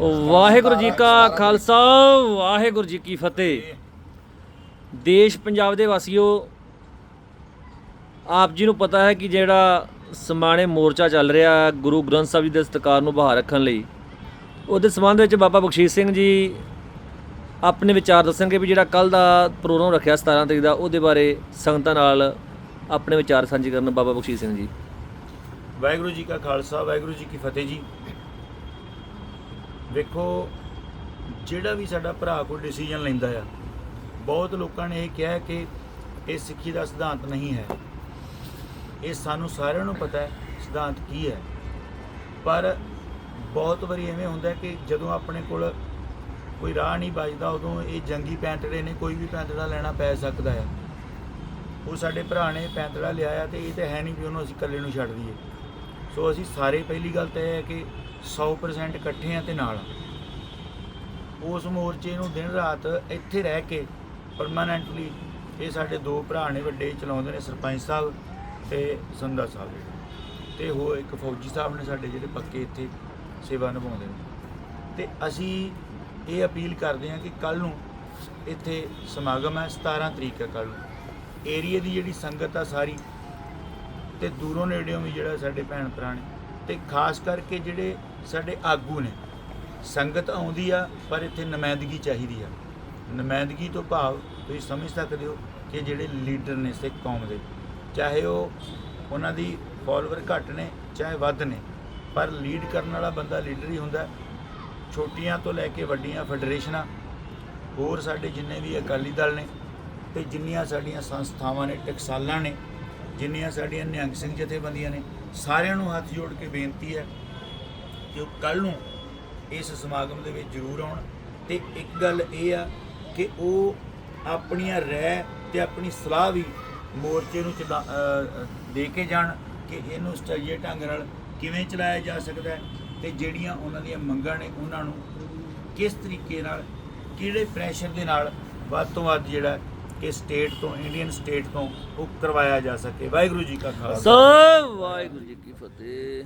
ਵਾਹਿਗੁਰੂ ਜੀ ਕਾ ਖਾਲਸਾ, ਵਾਹਿਗੁਰੂ ਜੀ ਕੀ ਫਤਿਹ। ਦੇਸ਼ ਪੰਜਾਬ ਦੇ ਵਾਸੀਓ, ਆਪ ਜੀ ਨੂੰ ਪਤਾ ਹੈ ਕਿ ਜਿਹੜਾ ਸਮਾਣੇ ਮੋਰਚਾ ਚੱਲ ਰਿਹਾ ਗੁਰੂ ਗ੍ਰੰਥ ਸਾਹਿਬ ਜੀ ਦੇ ਸਤਿਕਾਰ ਨੂੰ ਬਹਾਲ ਰੱਖਣ ਲਈ, ਉਹਦੇ ਸੰਬੰਧ ਵਿੱਚ ਬਾਬਾ ਬਖਸ਼ੀਸ਼ ਸਿੰਘ ਜੀ ਆਪਣੇ ਵਿਚਾਰ ਦੱਸਣਗੇ ਵੀ ਜਿਹੜਾ ਕੱਲ ਦਾ ਪ੍ਰੋਗਰਾਮ ਰੱਖਿਆ 17 ਤਰੀਕ ਦਾ, ਉਹਦੇ ਬਾਰੇ ਸੰਗਤਾਂ ਨਾਲ ਆਪਣੇ ਵਿਚਾਰ ਸਾਂਝੇ ਕਰਨ ਬਾਬਾ ਬਖਸ਼ੀਸ਼ ਸਿੰਘ ਜੀ। ਵਾਹਿਗੁਰੂ ਜੀ ਕਾ ਖਾਲਸਾ, ਵਾਹਿਗੁਰੂ ਜੀ ਕੀ ਫਤਿਹ ਜੀ। ਵੇਖੋ, ਜਿਹੜਾ ਵੀ ਸਾਡਾ ਭਰਾ ਕੋਈ ਡਿਸੀਜਨ ਲੈਂਦਾ ਆ, ਬਹੁਤ ਲੋਕਾਂ ਨੇ ਇਹ ਕਿਹਾ ਕਿ ਇਹ ਸਿੱਖੀ ਦਾ ਸਿਧਾਂਤ ਨਹੀਂ ਹੈ। ਇਹ ਸਾਨੂੰ ਸਾਰਿਆਂ ਨੂੰ ਪਤਾ ਹੈ ਸਿਧਾਂਤ ਕੀ ਹੈ। ਪਰ ਬਹੁਤ ਵਾਰੀ ਐਵੇਂ ਹੁੰਦਾ ਕਿ ਜਦੋਂ ਆਪਣੇ ਕੋਲ ਕੋਈ ਰਾਹ ਨਹੀਂ ਬਚਦਾ ਉਦੋਂ ਇਹ ਜੰਗੀ ਪੈਂਤੜੇ ਨੇ, ਕੋਈ ਵੀ ਪੈਂਤੜਾ ਲੈਣਾ ਪੈ ਸਕਦਾ ਹੈ ਉਹ ਸਾਡੇ ਭਰਾ ਨੇ ਪੈਂਤੜਾ ਲਿਆਇਆ ਤੇ ਇਹ ਤਾਂ ਹੈ ਨਹੀਂ ਵੀ ਉਹਨੂੰ ਅਸੀਂ ਇਕੱਲੇ ਨੂੰ ਛੱਡ ਦਈਏ। ਸੋ ਅਸੀਂ ਸਾਰੇ ਪਹਿਲੀ ਗੱਲ ਤਾਂ ਇਹ ਹੈ ਕਿ 100% ਇਕੱਠੇ ਆ ਤੇ ਨਾਲ ਆ। ਉਸ ਮੋਰਚੇ ਨੂੰ ਦਿਨ ਰਾਤ ਇੱਥੇ ਰਹਿ ਕੇ ਪਰਮਾਨੈਂਟਲੀ ਇਹ ਸਾਡੇ ਦੋ ਭਰਾ ਨੇ ਵੱਡੇ ਚਲਾਉਂਦੇ ਨੇ, ਸਰਪੰਚ ਸਾਹਿਬ ਤੇ ਸੰਧਾ ਸਾਹਿਬ। ਤੇ ਉਹ ਇੱਕ ਫੌਜੀ ਸਾਹਿਬ ਨੇ ਸਾਡੇ ਜਿਹੜੇ ਪੱਕੇ ਇੱਥੇ ਸੇਵਾ ਨਿਭਾਉਂਦੇ ਨੇ। ਤੇ ਅਸੀਂ ਇਹ ਅਪੀਲ ਕਰਦੇ ਹਾਂ ਕਿ ਕੱਲ ਨੂੰ ਇੱਥੇ ਸਮਾਗਮ ਹੈ 17 ਤਰੀਕ ਹੈ ਕੱਲ ਨੂੰ। ਏਰੀਆ ਦੀ ਜਿਹੜੀ ਸੰਗਤ ਆ ਸਾਰੀ ਤੇ ਦੂਰੋਂ ਨੇੜਿਓਂ ਵੀ ਜਿਹੜਾ ਸਾਡੇ ਭੈਣ ਭਰਾ ਨੇ। ਤੇ ਖਾਸ ਕਰਕੇ ਜਿਹੜੇ ਸਾਡੇ ਆਗੂ ਨੇ, ਸੰਗਤ ਆਉਂਦੀ ਆ, ਪਰ ਇੱਥੇ ਨੁਮਾਇੰਦਗੀ ਚਾਹੀਦੀ ਆ। ਨੁਮਾਇੰਦਗੀ ਤੋਂ ਭਾਵ ਤੁਸੀਂ ਸਮਝ ਸਕਦੇ ਹੋ ਕਿ ਜਿਹੜੇ ਲੀਡਰ ਨੇ ਸਿੱਖ ਕੌਮ ਦੇ, ਚਾਹੇ ਉਹ ਉਹਨਾਂ ਦੀ ਫਾਲੋਅਰ ਘੱਟ ਨੇ, ਚਾਹੇ ਵੱਧ ਨੇ, ਪਰ ਲੀਡ ਕਰਨ ਵਾਲਾ ਬੰਦਾ ਲੀਡਰ ਹੀ ਹੁੰਦਾ। ਛੋਟੀਆਂ ਤੋਂ ਲੈ ਕੇ ਵੱਡੀਆਂ ਫੈਡਰੇਸ਼ਨਾਂ ਹੋਰ ਸਾਡੇ ਜਿੰਨੇ ਵੀ ਅਕਾਲੀ ਦਲ ਨੇ, ਤੇ ਜਿੰਨੀਆਂ ਸਾਡੀਆਂ ਸੰਸਥਾਵਾਂ ਨੇ, ਟਕਸਾਲਾਂ ਨੇ ਜਿੰਨੀਆਂ ਸਾਡੀਆਂ ਨਿਹੰਗ ਸਿੰਘ ਜਥੇਬੰਦੀਆਂ ਨੇ, ਸਾਰਿਆਂ ਨੂੰ ਹੱਥ ਜੋੜ ਕੇ ਬੇਨਤੀ ਹੈ ਕਿ ਉਹ ਕੱਲ ਨੂੰ ਇਸ ਸਮਾਗਮ ਦੇ ਵਿੱਚ ਜ਼ਰੂਰ ਆਉਣ। ਤੇ ਇੱਕ ਗੱਲ ਇਹ ਆ ਕਿ ਉਹ ਆਪਣੀਆਂ ਰਹਿ ਤੇ ਆਪਣੀ ਸਲਾਹ ਵੀ ਮੋਰਚੇ ਨੂੰ ਚਲਾ ਦੇ ਕੇ ਜਾਣ ਕਿ ਇਹਨੂੰ ਸਟਈਏ ਢੰਗ ਨਾਲ ਕਿਵੇਂ ਚਲਾਇਆ ਜਾ ਸਕਦਾ ਹੈ ਤੇ ਜਿਹੜੀਆਂ ਉਹਨਾਂ ਦੀਆਂ ਮੰਗਾਂ ਨੇ ਉਹਨਾਂ ਨੂੰ ਕਿਸ ਤਰੀਕੇ ਨਾਲ, ਕਿਹੜੇ ਪ੍ਰੈਸ਼ਰ ਦੇ ਨਾਲ ਵੱਧ ਤੋਂ ਵੱਧ ਜਿਹੜਾ ਕਿ ਸਟੇਟ ਤੋਂ, ਇੰਡੀਅਨ ਸਟੇਟ ਤੋਂ ਉਹ ਕਰਵਾਇਆ ਜਾ ਸਕੇ। ਵਾਹਿਗੁਰੂ ਜੀ ਕਾ ਖਾਲਸਾ। ਵਾਹਿਗੁਰੂ ਜੀ ਕੀ ਫਤਿਹ।